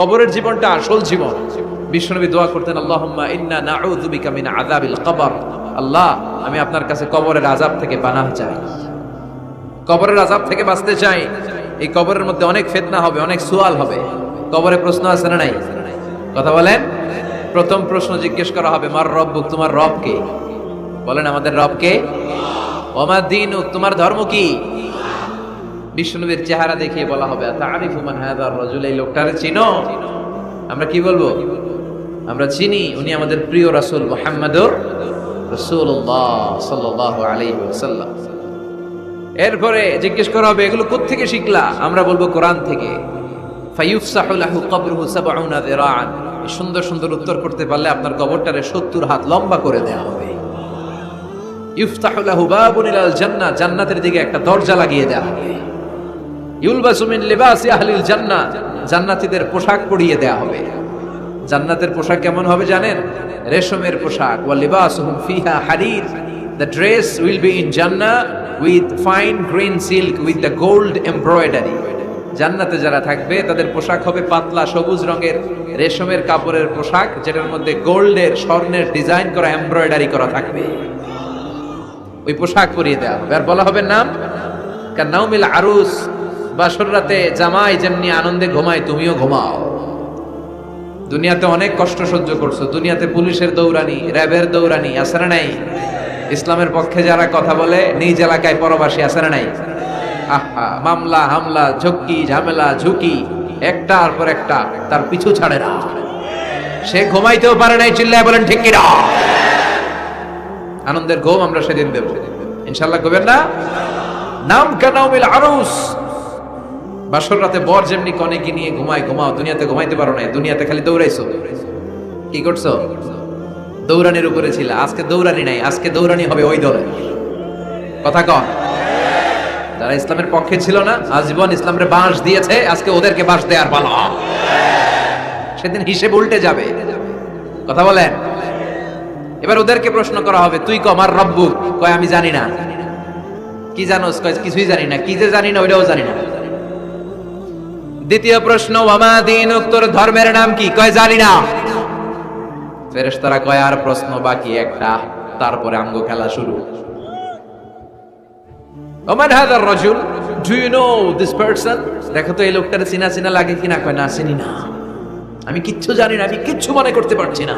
কবরের জীবনটা আসল জীবন। বিশ্বনবী দোয়া করতেন, আল্লাহুম্মা ইন্না নাউযু বিকা মিন আযাবিল কবর। আল্লাহ, আমি আপনার কাছে কবরের আযাব থেকে পানাহ চাই। কবরের আযাব থেকে বাঁচতে চাই। এই কবরের মধ্যে অনেক ফিতনা হবে, অনেক সুয়াল হবে। কবরে প্রশ্ন আছে না নাই? কথা বলেন। প্রথম প্রশ্ন জিজ্ঞেস করা হবে, মার রব্বুক তোমার রব কে? বলেন, আমাদের রব কে? ওমা তোমার ধর্ম কি? বিষ্ণুনবীর চেহারা দেখিয়ে বলা হবে তারিফু রাজুল এই লোকটারে চিনো? আমরা কি বলব? আমরা চিনি, উনি আমাদের প্রিয় রাসূল মুহাম্মাদুর এরপরে জিজ্ঞেস করা হবে, এগুলো কোত্থেকে শিখলা? আমরা বলব, কোরআন থেকে। সুন্দর সুন্দর উত্তর করতে পারলে আপনার কবরটারে 70 হাত লম্বা করে দেয়া হবে। ইফতাহু লাহু বাবুন ইলাল জান্নাহ, জান্নাতের দিকে একটা দরজা লাগিয়ে দেয়া হবে। ইউলবাসু মিন লিবাসি আহলিল জান্নাহ। জান্নাতীদের পোশাক পরিয়ে দেয়া হবে। জান্নাতের পোশাক কেমন হবে জানেন? রেশমের পোশাক। ফিহা the dress will be in Jannah with fine silk with the gold জান্নাতে যারা থাকবে, তাদের পোশাক হবে পাতলা সবুজ রঙের। রেশমের কাপড়ের পোশাক, যেটার মধ্যে গোল্ডের, স্বর্ণের ডিজাইন করা এমব্রয়ডারি করা থাকবে। ওই পোশাক পরিয়ে দেওয়া হবে। আর বলা হবে নাম? কান্নাউমিল আরুস। বাসর রাতে জামাই যেমনি আনন্দে ঘুমায়, তুমিও ঘুমাও। দুনিয়াতে অনেক কষ্ট সহ্য করছ। দুনিয়াতে পুলিশের দৌড়ানি, র্যাবের দৌড়ানি, আছে নাই? ইসলামের পক্ষে যারা কথা বলে, নিজ এলাকায় পরবাসী আছে না নাই? আহা, মামলা, হামলা, ঝক্কি, ঝামেলা, ঝুঁকি, একটার পর একটা, তার পিছু ছাড়ে না। সে ঘুমাইতেও পারে নাই, চিল্লায় বলেন, ঠিক কিনা? আনন্দের ঘুম আমরা সেদিন দেব। ইনশাল্লাহ কবেন না? নাম কানাউমিল আরুস। বাসর রাতে বর যেমনি কনেকে নিয়ে ঘুমায়, ঘুমাও, দুনিয়াতে ঘুমাইতে পারো না দুনিয়াতে খালি দৌড়াইছো। কি করছ? দৌড়ানির উপরে ছিল, আজকে দৌড়ানি নাই, আজকে দৌড়ানি হবে ওই দলে। কথা কন। যারা ইসলামের পক্ষে ছিল না, আজীবন ইসলামের বাঁশ দিয়েছে, আজকে ওদেরকে বাঁশ দেওয়ার পালা। সেদিন হিসেব উল্টে যাবে। কথা বলেন। এবার ওদেরকে প্রশ্ন করা হবে, তুই ক আমার রব্বু? কয়, আমি জানি না। কি জানোস? কয়, কিছুই জানি না। কি যে জানি না, ওইটাও জানি না। দ্বিতীয় প্রশ্ন, ওয়ামা দিন? তোর ধর্মের নাম কি? কয়, জানি না। ফেরেশতারা কয়, আর প্রশ্ন বাকি একটা, তারপরে আঙ্গ খেলা শুরু। ওমান হাদার রাজুল? Do you know this person দেখো তো, এই লোকটার চিনা চিনা লাগে কিনা কয়, না, চিনি না। আমি কিচ্ছু জানি না, আমি কিচ্ছু মনে করতে পারছি না।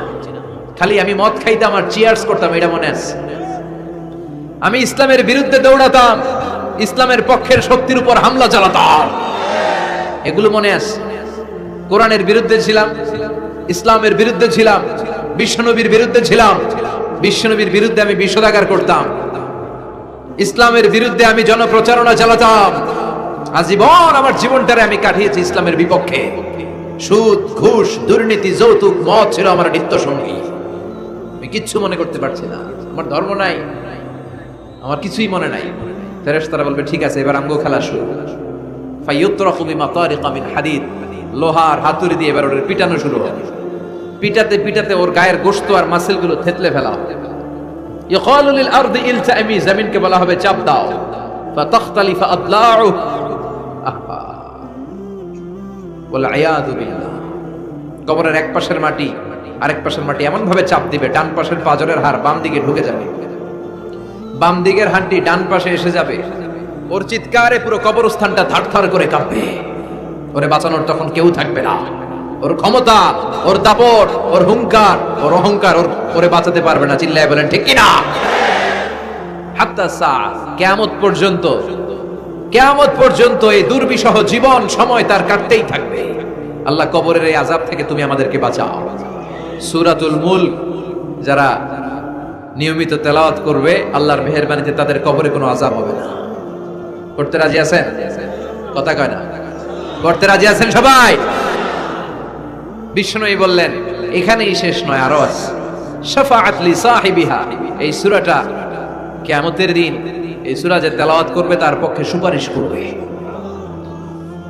খালি আমি মদ খাইতাম আর চিয়ার্স করতাম, এটা মনে আছে। আমি ইসলামের বিরুদ্ধে দৌড়াতাম, ইসলামের পক্ষের শক্তির উপর হামলা চালাতাম। এগুলো মনে আছে? কোরআনের বিরুদ্ধে ছিলাম, ইসলামের বিরুদ্ধে ছিলাম, বিশ্বনবীর বিরুদ্ধে ছিলাম, বিশ্বনবীর বিরুদ্ধে আমি বিষোদাগার করতাম। ইসলামের বিরুদ্ধে আমি জনপ্রচারণা চালাতাম। আজীবন আমার জীবনটারে আমি কাটিয়েছি ইসলামের বিপক্ষে। সুদ, ঘুষ, দুর্নীতি, যৌতুক, মদ ছিল আমার নিত্য সঙ্গী আমি কিচ্ছু মনে করতে পারছি না। আমার ধর্ম নাই। আমার কিছুই মনে নাই। ফেরেস তারা বলবে, ঠিক আছে, এবার আমগো খেলা শুরু। ফাইয়ুতরাকু বিমাতারিকা হাদিদ। লোহার হাতুড়ি দিয়ে এবার ওর পিটানো শুরু হবে পিটাতে পিটাতে ওর গায়ের গোশত আর মাসেলগুলো থেতলে ফেলা হবে জমিনকে বলা হবে চাপ দাও। ফাতাখতালিফা আদলাউ। কবরের এক পাশের মাটি, আরেক পাশের মাটি এমন ভাবে চাপ দিবে, ডান পাশের পাজরের হাড় বাম দিকে ঢুকে যাবে। বাম দিকের হাড্ডি ডান পাশে এসে যাবে। ওর চিৎকারে পুরো কবরস্থানটা থারথার করে কাঁপবে। ওরে বাঁচানোর তখন কেউ থাকবে না। ওর ক্ষমতা, ওর দাপট, ওর হুঙ্কার ওর অহংকার ওর ওরে বাঁচাতে পারবে না, চিল্লায় বলেন, ঠিক কিনা? হাত্তা কেয়ামত পর্যন্ত কেয়ামত পর্যন্ত এই দুর্বিষহ জীবন সময় তার কাটতেই থাকবে। আল্লাহ কবরের এই আজাব থেকে তুমি আমাদেরকে বাঁচাও। সুরাতুল মুল্ক, যারা নিয়মিত তেলাওয়াত করবে, আল্লাহর মেহেরবানিতে তাদের কবরে কোনো আজাব হবে না। করতে রাজি আছেন? কথা কয় না। করতে রাজি আছেন সবাই? বিষ্ণুই বললেন, এখানেই শেষ নয়, আরও আছে। এই সূরাটা কিয়ামতের দিন এই সূরা যে তেলাওয়াত করবে তার পক্ষে সুপারিশ করবে।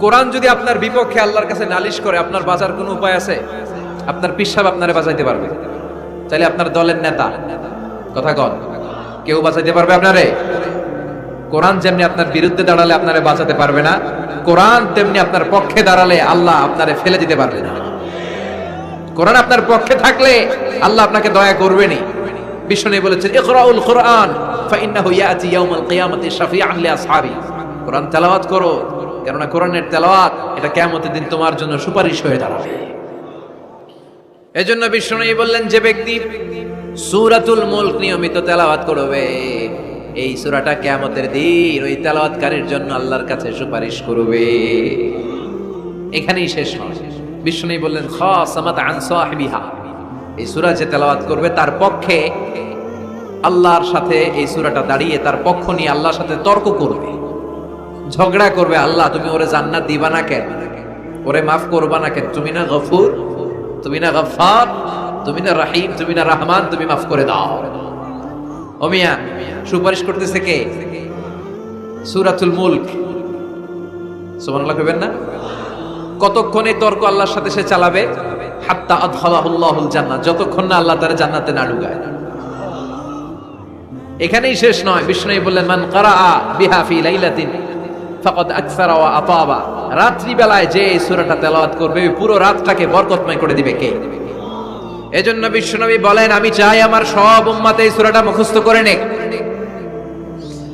কোরআন যদি আপনার বিপক্ষে আল্লাহর কাছে নালিশ করে, আপনার বাঁচার কোনো উপায় আছে? আপনার পিসাব আপনারে বাঁচাইতে পারবে। চাইলে আপনার দলের নেতা। কথা কন, কেউ বাঁচাইতে পারবে আপনারে? কোরআন যেমনি আপনার বিরুদ্ধে দাঁড়ালে আপনারে বাঁচাতে পারবে না, কোরআন তেমনি আপনার পক্ষে দাঁড়ালে আল্লাহ আপনারে ফেলে দিতে পারবে না। কোরআন আপনার পক্ষে থাকলে আল্লাহ আপনাকে দয়া করবেনই। বিষ্ণু বলেছেন, ইকরাউল কোরআন, ফাইন্নাহু ইয়াতি ইয়াউমাল কিয়ামাতি শাফিআন লিআসহাবি। কোরআন তেলাওয়াত করো, কেননা কোরআনের তেলাওয়াত এটা কিয়ামতের দিন তোমার জন্য সুপারিশ হয়ে দাঁড়াবে। এজন্য বিষ্ণু বললেন, যে ব্যক্তি সূরাতুল মুলক নিয়মিত তেলাওয়াত করবে এই সূরাটা কিয়ামতের দিন, ওই তেলাওয়াতকারীর জন্য আল্লাহর কাছে সুপারিশ করবে। এখানেই শেষ নয় বিষ্ণু বললেন সাহিবিহা। এই সুরা যে তেলাওয়াত করবে, তার পক্ষে আল্লাহর সাথে এই সুরাটা দাঁড়িয়ে, তার পক্ষ নিয়ে আল্লাহর সাথে তর্ক করবে। ঝগড়া করবে, আল্লাহ, তুমি ওরে জান্নাত দিবা না কেন? ওরে মাফ করবা না কেন? তুমি না গফুর, তুমি না গফার তুমি না রাহিম, তুমি না রহমান, তুমি মাফ করে দাও। ও মিয়া সুপারিশ করতেছে কে? সূরাতুল মুলক। সুবহানাল্লাহ কইবেন না? কতক্ষণ তর্ক আল্লাহর সাথে সে চালাবে? হাত্তা আদখালাহুল্লাহুল জান্নাত। যতক্ষণ না আল্লাহ তার জান্নাতে না ঢুকায়। এখানেই শেষ নয়। বিষ্ণু বললেন, মান কারাআ বিহা ফি লাইলাতিন, ফাকাদ আকসারা ওয়া আতাবা। রাত্রি বেলায় যে সূরাটা তেলাওয়াত করবে পুরো রাতটাকে বরকতময় করে দিবে কে? এজন্য বিশ্বনবী বলেন, আমি চাই আমার সব উম্মতে এই সূরাটা মুখস্থ করে নেক।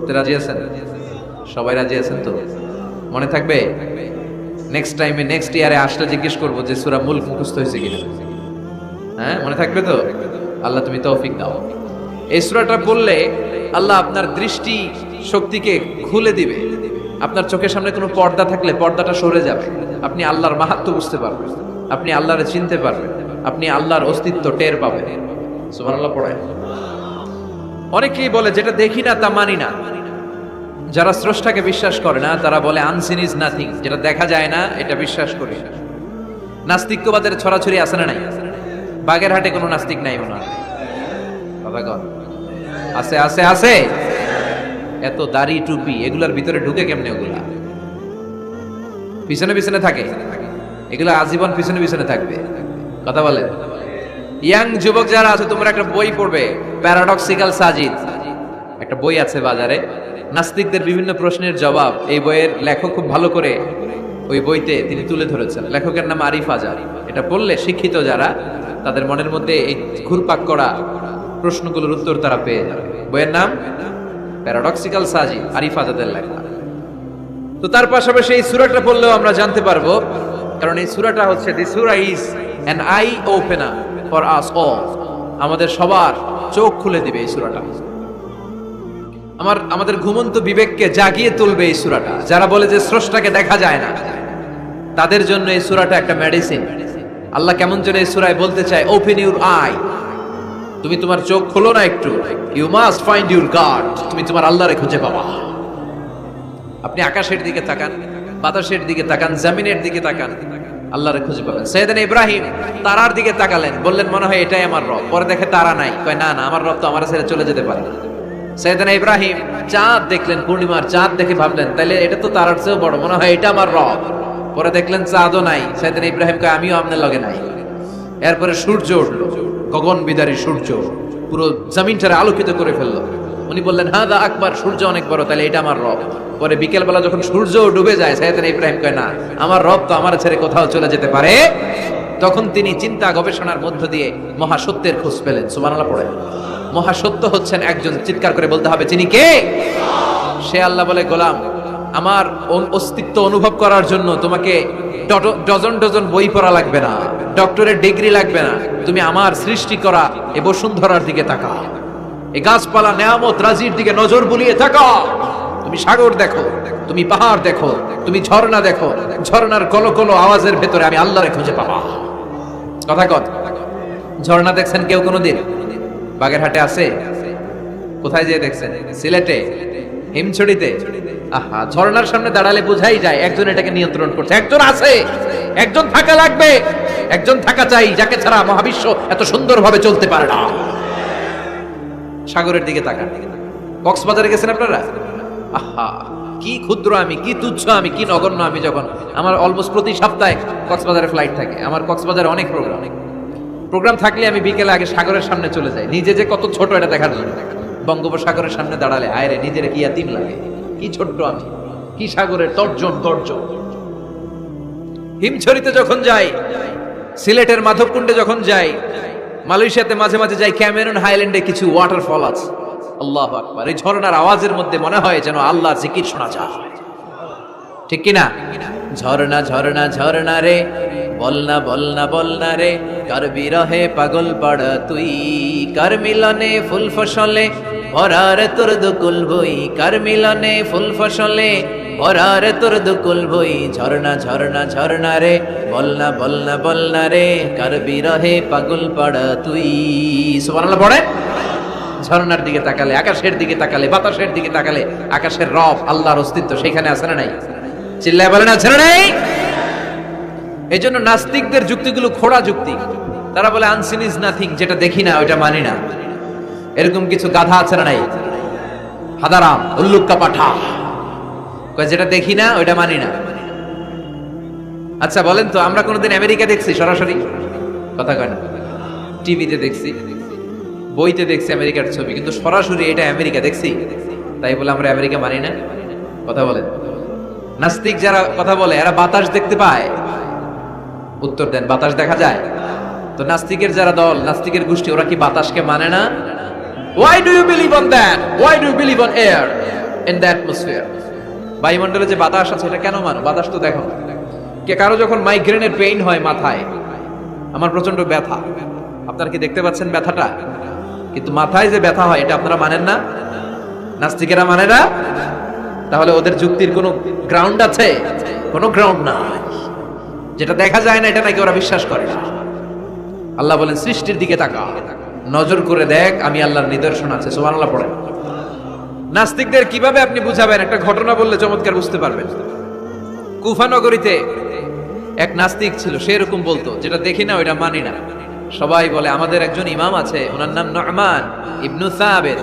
করতে রাজি আছেন? সবাই রাজি আছেন তো? মনে থাকবে? নেক্সট টাইমে নেক্সট ইয়ারে আসলে জিজ্ঞেস করব যে সূরা মূল মুখস্থ হয়েছে কিনা। হ্যাঁ মনে থাকবে তো? আল্লাহ তুমি তৌফিক দাও। এই সুরাটা পড়লে আল্লাহ আপনার দৃষ্টি শক্তিকে খুলে দিবে। আপনার চোখের সামনে কোনো পর্দা থাকলে পর্দাটা সরে যাবে। আপনি আল্লাহর মাহাত্ম বুঝতে পারবেন। আপনি আল্লাহরে চিনতে পারবেন। আপনি আল্লাহর অস্তিত্ব টের পাবেন। সুবহানাল্লাহ পড়ায় অনেকেই বলে, যেটা দেখি না, তা মানি না। যারা স্রষ্টাকে বিশ্বাস করে না, তারা বলে আনসিন ইজ নাথিং যেটা দেখা যায় না, এটা বিশ্বাস করি। না নাস্তিক্যবাদের ছড়াছড়ি আছে না নাই? বাগেরহাটে কোনো নাস্তিক নাই কর আছে আছে আছে। এত দাড়ি টুপি, এগুলার ভিতরে ঢুকে কেমনে ওগুলা? পিছনে পিছনে থাকে। এগুলা আজীবন পিছনে পিছনে থাকবে। কথা বলে ইয়াং যুবক যারা আছে, তোমরা একটা বই পড়বে প্যারাডক্সিক্যাল সাজিদ একটা বই আছে বাজারে। নাস্তিকদের বিভিন্ন প্রশ্নের জবাব। এই বইয়ের লেখক খুব ভালো করে ওই বইতে তিনি তুলে ধরেছেন। লেখকের নাম আরিফ আজার এটা পড়লে শিক্ষিত যারা, তাদের মনের মধ্যে এই ঘুরপাক করা প্রশ্নগুলোর উত্তর তারা পেয়ে যাবে। বইয়ের নাম প্যারাডক্সিক্যাল সাজি আরিফ আজাদের লেখা। তো তার পাশাপাশি এই সুরাটা পড়লেও আমরা জানতে পারব, কারণ এই সুরাটা হচ্ছে দি সুরা is an eye opener for us all আমাদের সবার চোখ খুলে দিবে এই সুরাটা। আমার, আমাদের ঘুমন্ত বিবেককে জাগিয়ে তুলবে এই সুরাটা। যারা বলে যে স্রষ্টাকে দেখা যায় না, তাদের জন্য এই সুরাটা একটা মেডিসিন আল্লাহ কেমন যেন এই সুরায় বলতে চায় ওপেন ইউর আই তুমি তোমার চোখ খোলো না একটু। You must find your God তুমি তোমার আল্লাহরে খুঁজে পাবা। আপনি আকাশের দিকে তাকান, বাতাসের দিকে তাকান, জামিনের দিকে তাকান। আল্লাহরে খুঁজে পাবেন। সৈয়দান ইব্রাহিম তারার দিকে তাকালেন, বললেন, মনে হয় এটাই আমার রব। পরে দেখে তারা নাই। কয়, না না, আমার রব তো আমার ছেড়ে চলে যেতে পারে সৈয়দান ইব্রাহিম চাঁদ দেখলেন, পূর্ণিমার চাঁদ দেখে ভাবলেন, তাইলে এটা তো তারার চেয়েও বড়, মনে হয় এটা আমার রব। পরে দেখলেন, চাঁদও নাই। সৈয়দান ইব্রাহিম কয়, আমিও আপনার লগে নাই। এরপরে সূর্য উঠল গগন বিদারী সূর্য পুরো জমিনটারে আলোকিত করে ফেলল। উনি বললেন হ্যাঁ দা আকবার, সূর্য অনেক বড় তাহলে এটা আমার রব। পরে বিকেলবেলা যখন সূর্য ডুবে যায় সাইয়েদান ইব্রাহিম কয়, না, আমার রব তো আমার ছেড়ে কোথাও চলে যেতে পারে। তখন তিনি চিন্তা গবেষণার মধ্য দিয়ে মহাসত্যের খোঁজ পেলেন। সুবহানাল্লাহ পড়ে। মহাসত্য হচ্ছেন একজন চিৎকার করে বলতে হবে তিনি কে? সে আল্লাহ বলে, গোলাম, আমার অস্তিত্ব অনুভব করার জন্য তোমাকে ডজন ডজন বই পড়া লাগবে না ডক্টরের ডিগ্রি লাগবে না। তুমি আমার সৃষ্টি করা এ বসুন্ধরার দিকে তাকাও। এই গাছপালা নেয়ামত রাজির দিকে নজর বুলিয়ে তাকাও তুমি সাগর দেখো, তুমি পাহাড় দেখো, তুমি ঝর্ণা দেখো, ঝর্ণার কলো কলো আওয়াজের ভেতরে আমি আল্লাহরে খুঁজে পাবা। কথা কত? ঝর্ণা দেখছেন কেউ কোনোদিন? বাগেরহাটে আছে? কোথায় যেয়ে দেখছেন? সিলেটে? হিমছড়িতে? আহা, ঝর্ণার সামনে দাঁড়ালে বোঝাই যায়, একজন এটাকে নিয়ন্ত্রণ করছে। একজন আছে, একজন থাকা লাগবে। একজন থাকা চাই, যাকে ছাড়া মহাবিশ্ব এত সুন্দরভাবে চলতে পারে না। সাগরের দিকে তাকান। কক্সবাজারে গেছেন আপনারা? আহা, কি ক্ষুদ্র আমি, কি তুচ্ছ আমি, কি নগণ্য আমি যখন আমার অলমোস্ট প্রতি সপ্তাহে কক্সবাজারে ফ্লাইট থাকে। আমার কক্সবাজারে অনেক প্রোগ্রাম অনেক প্রোগ্রাম থাকলে আমি বিকেলে আগে সাগরের সামনে চলে যাই। নিজে যে কত ছোট এটা দেখার জন্য। বঙ্গোপসাগরের সামনে দাঁড়ালে, আয় রে, নিজের কি আতিম লাগে? কি ছোট্ট আমি, কি সাগরের তর্জন তর্জন। হিমছড়িতে যখন যাই, সিলেটের মাধবকুণ্ডে যখন যাই মালয়েশিয়াতে মাঝে মাঝে যাই, ক্যামেরুন হাইল্যান্ডে কিছু ওয়াটারফল আছে। আল্লাহ আকবার। এই ঝর্ণার আওয়াজের মধ্যে মনে হয় যেন আল্লাহ জিকির শোনা যায়। ঠিক কিনা? ঝর্ণা ঝর্ণা ঝর্ণা রে। বলনা বলনা বলনা রে। কার বিরহে পাগল পাড়া তুই? কার মিলনে ফুল ফসলে? ভরার তোর দুকুল বই। কার মিলনে ফুল ফসলে? ভরার তোর দুকুল বই। ঝর্ণা ঝর্ণা ঝর্ণা রে। বলনা বলনা বলনা রে। কার বিরহে পাগল পাড়া তুই? সুবহানাল্লাহ, পড়ে? ঝর্ণার দিকে তাকালে, আকাশের দিকে তাকালে, বাতাসের দিকে তাকালে, আকাশের রব, আল্লাহর অস্তিত্ব সেখানে আছে না নাই? চিল্লায় বলেন আছে না নাই? এই জন্য নাস্তিকদের যুক্তিগুলো খোড়া যুক্তি। তারা বলে আনসিন ইজ নাথিং যেটা দেখি না, ওইটা মানি না। এরকম কিছু গাধা আছে না নাই? হাদারাম, উল্লুক্কা পাঠা। যেটা দেখি না, ওইটা মানি না। আচ্ছা বলেন তো, আমরা কোনোদিন আমেরিকা দেখছি সরাসরি? কথা কয় না। টিভিতে দেখছি, বইতে দেখছি আমেরিকার ছবি, কিন্তু সরাসরি এটা আমেরিকা দেখছি? তাই বলে, আমরা আমেরিকা মানি না? কথা বলেন। নাস্তিক যারা কথা বলে, এরা বাতাস দেখতে পায়। উত্তর দেন, বাতাস দেখা যায়? তো নাস্তিকের যারা দল, নাস্তিকের গোষ্ঠী, ওরা কি বাতাসকে মানে না? Why do you believe on that why do you believe on air in the atmosphere বায়ুমণ্ডলে যে বাতাস আছে, এটা কেন মানো? বাতাস তো দেখো। কে কারও যখন মাইগ্রেনের পেইন হয় মাথায়, আমার প্রচণ্ড ব্যথা। আপনারা কি দেখতে পাচ্ছেন ব্যথাটা? কিন্তু মাথায় যে ব্যথা হয়, এটা আপনারা মানেন না? নাস্তিকেরা মানে না? তাহলে ওদের যুক্তির কোনো গ্রাউন্ড আছে? কোনো গ্রাউন্ড নাই। যেটা দেখা যায় না, এটা নাকি ওরা বিশ্বাস করে আল্লাহ বলেন, সৃষ্টির দিকে তাকা নজর করে দেখ, আমি আল্লাহর নিদর্শন আছে। সোমান আল্লাহ পড়েন। নাস্তিকদের কীভাবে আপনি বুঝাবেন? একটা ঘটনা বললে চমৎকার বুঝতে পারবেন। কুফানগরীতে এক নাস্তিক ছিল, সে এরকম বলতো, যেটা দেখি না, ওইটা মানি না। সবাই বলে, আমাদের একজন ইমাম আছে, ওনার নাম নহমান ইবনু সাহাবেদ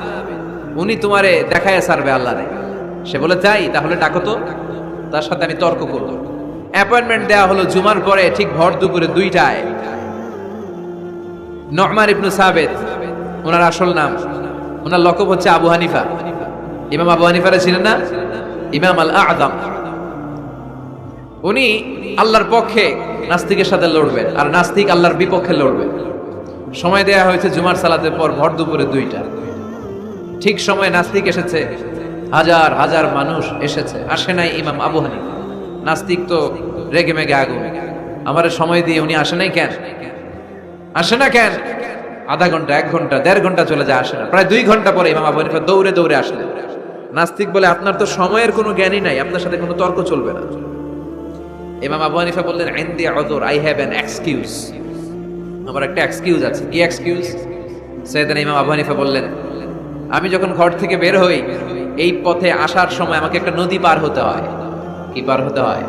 উনি তোমারে দেখায় সারবে আল্লাহরে। সে বলে, তাই? তাহলে ডাকো তো। তার সাথে আমি তর্ক করব। অ্যাপয়েন্টমেন্ট দেওয়া হলো জুমার পরে ঠিক ভর দুপুরে দুইটায়। নহমান ইবনু সাবেদ ওনার আসল নাম। ওনার লকব হচ্ছে আবু হানিফা। ইমাম আবু হানিফারা ছিলেন না? ইমাম আল আদম উনি আল্লাহর পক্ষে নাস্তিকের সাথে লড়বেন আর নাস্তিক আল্লাহর বিপক্ষে লড়বেন। সময় দেয়া হয়েছে জুমার সালাতের পর ভর দুপুরে দুইটা। ঠিক সময় নাস্তিক এসেছে, হাজার হাজার মানুষ এসেছে। আসে নাই ইমাম আবু হানিফা। নাস্তিক তো রেগে মেগে আগুন। আমার সময় দিয়ে উনি আসে নাই কেন? আসে না কেন? আধা ঘণ্টা, এক ঘণ্টা, দেড় ঘণ্টা চলে যায়, আসে না। প্রায় দুই ঘণ্টা পরে ইমাম আবু হানিফা দৌড়ে দৌড়ে আসলেন নাস্তিক বলে, আপনার তো সময়ের কোনো জ্ঞানই নাই, আপনার সাথে কোনো তর্ক চলবে না। ইমাম আবু হানিফা বললেন আইন্দি other I have an excuse. আমার একটা এক্সকিউজ আছে। কি এক্সকিউজ? সৈয়দান ইমাম আবু হানিফা বললেন, আমি যখন ঘর থেকে বের হই, এই পথে আসার সময় আমাকে একটা নদী পার হতে হয়। কি পার হতে হয়?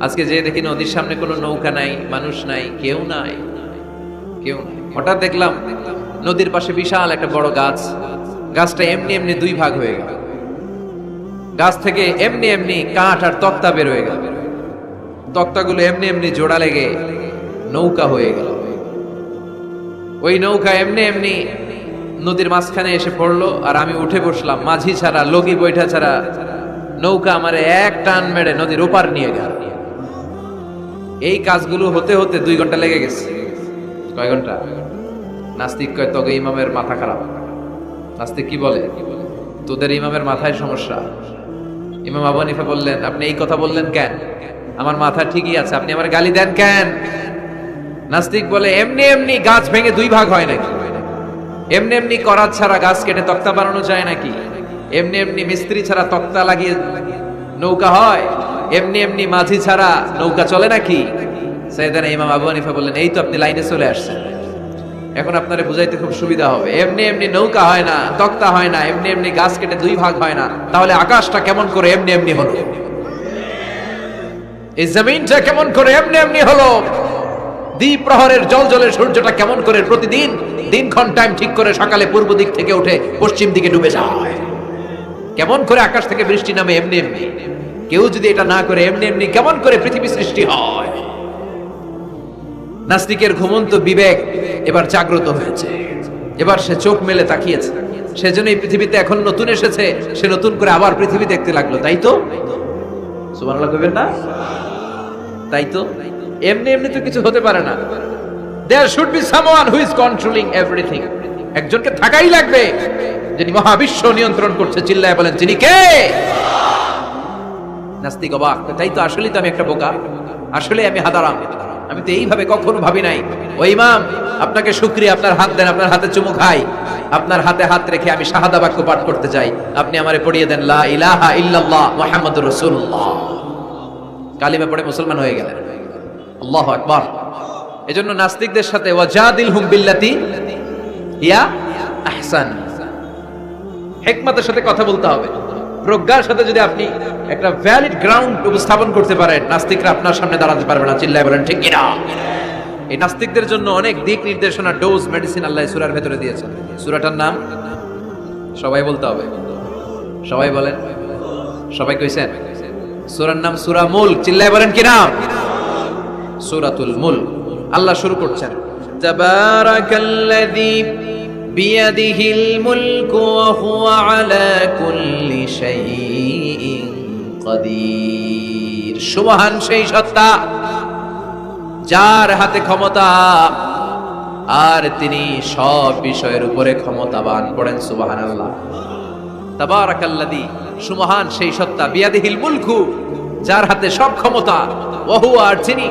আজকে যে দেখি নদীর সামনে কোনো নৌকা নাই, মানুষ নাই, কেউ নাই কেউ নাই। হঠাৎ দেখলাম নদীর পাশে বিশাল একটা বড় গাছ। গাছটা এমনি এমনি দুই ভাগ হয়ে গেল। গাছ থেকে এমনি এমনি কাঠ আর তক্তা বের হয়ে গেল। তক্তাগুলো এমনি এমনি জোড়া লেগে নৌকা হয়ে গেল। ওই নৌকা এমনি এমনি নদীর মাঝখানে এসে পড়ল আর আমি উঠে বসলাম। মাঝি ছাড়া, লগি বৈঠা ছাড়া নৌকা আমার এক টান মেরে নদীর ওপার নিয়ে গেল। এই কাজগুলো হতে হতে দুই ঘণ্টা লেগে গেছে। কয় ঘণ্টা? নাস্তিক কয় তবে ইমামের মাথা খারাপ। নাস্তিক কি বলে? তোদের ইমামের মাথায় সমস্যা। ইমাম আবু হানিফা বললেন, আপনি এই কথা বললেন কেন? আমার মাথা ঠিকই আছে, আপনি আমার গালি দেন কেন? নাস্তিক বলে, এমনি এমনি গাছ ভেঙে দুই ভাগ হয় নাকি? এমনি এমনি করাত ছাড়া গাছ কেটে তক্তা বানানো যায় নাকি? এমনি এমনি মিস্ত্রি ছাড়া তক্তা লাগিয়ে নৌকা হয়, এমনি এমনি মাঝি ছাড়া নৌকা চলে নাকি? সৈয়দানা ইমাম আবু হানিফা বললেন, এই তো আপনি লাইনে চলে আসছেন। এখন আপনারে বুঝাইতে খুব সুবিধা হবে। এমনি এমনি নৌকা হয় না, তক্তা হয় না, এমনি এমনি গাছ কেটে দুই ভাগ হয় না, তাহলে আকাশটা কেমন করে এমনি এমনি হলো? এই জমিনটা কেমন করে এমনি এমনি হলো? দ্বীপ প্রহরের জল জলে সূর্যটা কেমন করে প্রতিদিন, দিনক্ষণ টাইম ঠিক করে সকালে পূর্ব দিক থেকে উঠে পশ্চিম দিকে ডুবে যায়? কেমন করে আকাশ থেকে বৃষ্টি নামে এমনি এমনি? কেউ যদি এটা না করে এমনি এমনি কেমন করে পৃথিবী সৃষ্টি হয়? নাস্তিকের ঘুমন্ত বিবেক এবার জাগ্রত হয়েছে। এবার সে চোখ মেলে তাকিয়েছে। সেজন্য এই পৃথিবীতে এখন নতুন এসেছে। সে নতুন করে আবার পৃথিবী দেখতে লাগল, তাই তো? না? তাই তো? এমনি এমনি তো কিছু হতে পারে না। There should be someone who is controlling everything একজনকে থাকাই লাগবে। যিনি মহাবিশ্ব নিয়ন্ত্রণ করছে, চিল্লায় বলেন, যিনি কে? নাস্তিক অবাক। তাই তো আসলেই তো আমি একটা বোকা। আসলে আমি হাদারাম। আমি তো এইভাবে কখনো ভাবি নাই। ও ইমাম, আপনাকে শুক্রিয়া, আপনার হাত দেন, আপনার হাতে চুমু খাই। আপনার হাতে হাত রেখে আমি শাহাদা বাক্য পাঠ করতে চাই। আপনি আমারে পড়িয়ে দেন, লা ইলাহা ইল্লাল্লাহ মুহাম্মাদুর রাসূলুল্লাহ। কালিমা পড়ে মুসলমান হয়ে গেলেন। আল্লাহু আকবার। এজন্য নাস্তিকদের সাথে ওয়াজাদিল হুম বিল্লাতি ইয়া আহসান। হেকমতের সাথে কথা বলতে হবে। প্রজ্ঞার সাথে যদি আপনি একটা ভ্যালিড গ্রাউন্ড উপস্থাপন করতে পারেন, নাস্তিকরা আপনার সামনে দাঁড়াতে পারবে না। চিল্লায় বলেন, ঠিক কিনা? এই নাস্তিকদের জন্য অনেক দিক নির্দেশনা ডোজ মেডিসিন আল্লাহ সুরার ভেতরে দিয়েছেন। সুরাটার নাম? সবাই বলতে হবে। সবাই বলেন। সবাই কইছেন? সুরার নাম সুরা মুল চিল্লায় বলেন কি নাম সুরাতুল মুল আল্লাহ শুরু করছেন। তাবারাকাল্লাযী বিয়াদিহিল মুলকু ওয়া হুয়া আলা কুল্লি শাইইন কাদির সুবহান সেই সত্তা যার হাতে ক্ষমতা, আর তিনি সব বিষয়ের উপরে ক্ষমতাবান পড়েন সুবহানাল্লাহ। তাবারাকাল্লাযী সুমহান সেই সত্তা বিয়াদিহিল মুলকু, যার হাতে সব ক্ষমতা, ওহু আর যিনি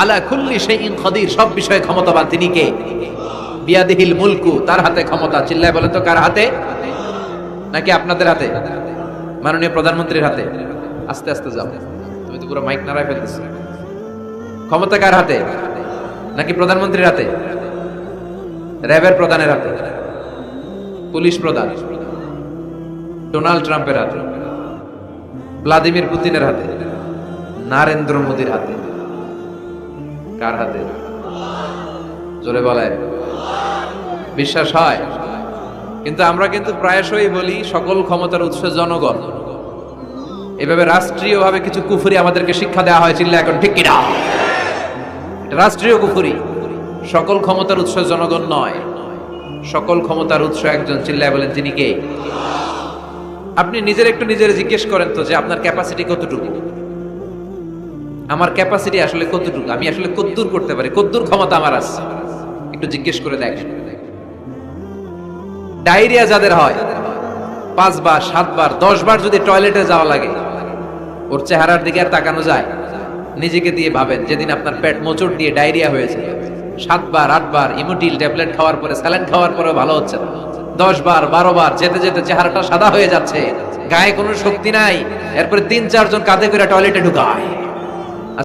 আলা কুল্লি শাইইন কাদির, সব বিষয়ে ক্ষমতাবান তিনি কে? বিয়াদিহিল মুলকু, তার হাতে ক্ষমতা। চিল্লায় বলেন তো কার হাতে? নাকি আপনাদের হাতে? মাননীয় প্রধানমন্ত্রীর হাতে। আস্তে আস্তে যাও। তুমি তো পুরো মাইক নাড়ায় ফেলতেছো। ক্ষমতা কার হাতে? নাকি প্রধানমন্ত্রীর হাতে? র্যাবের প্রধানের হাতে। পুলিশ প্রধান। ডোনাল্ড ট্রাম্পের হাতে। ভ্লাদিমির পুতিনের হাতে। নরেন্দ্র মোদীর হাতে। কার হাতে? জোরে বলায় বিশ্বাস হয়। কিন্তু আমরা কিন্তু প্রায়শই বলি সকল ক্ষমতার উৎস জনগণ। এভাবে রাষ্ট্রীয়ভাবে কিছু কুফুরি আমাদেরকে শিক্ষা দেওয়া হয় চিল্লা এখন ঠিক কিনা? রাষ্ট্রীয় কুফুরি। সকল ক্ষমতার উৎস জনগণ নয়। সকল ক্ষমতার উৎস একজন চিল্লায় বলেন, যিনি কে? আপনি নিজের একটু নিজের জিজ্ঞেস করেন তো যে আপনার ক্যাপাসিটি কতটুকু? আমার ক্যাপাসিটি আসলে কতটুকু? আমি আসলে কদ্দূর করতে পারি। কদ্দূর ক্ষমতা আমার আছে। একটু জিজ্ঞেস করে দেখেন। ডায়রিয়া যাদের হয়, পাঁচবার, সাতবার দশ বার যদি টয়লেটে যাওয়া লাগে, ওর চেহারার দিকে আর তাকানো যায়। নিজেকে দিয়ে ভাবেন, যেদিন আপনার পেট মোচড় দিয়ে ডায়রিয়া হয়েছে। সাতবার, আটবার, ইমোটিল ট্যাবলেট খাওয়ার পরে, স্যালাইন খাওয়ার পরেও ভালো হচ্ছে না। দশ বার বারো বার যেতে যেতে চেহারাটা সাদা হয়ে যাচ্ছে। গায়ে কোনো শক্তি নাই। এরপরে তিন, চারজন কাঁধে করে টয়লেটে ঢুকায়।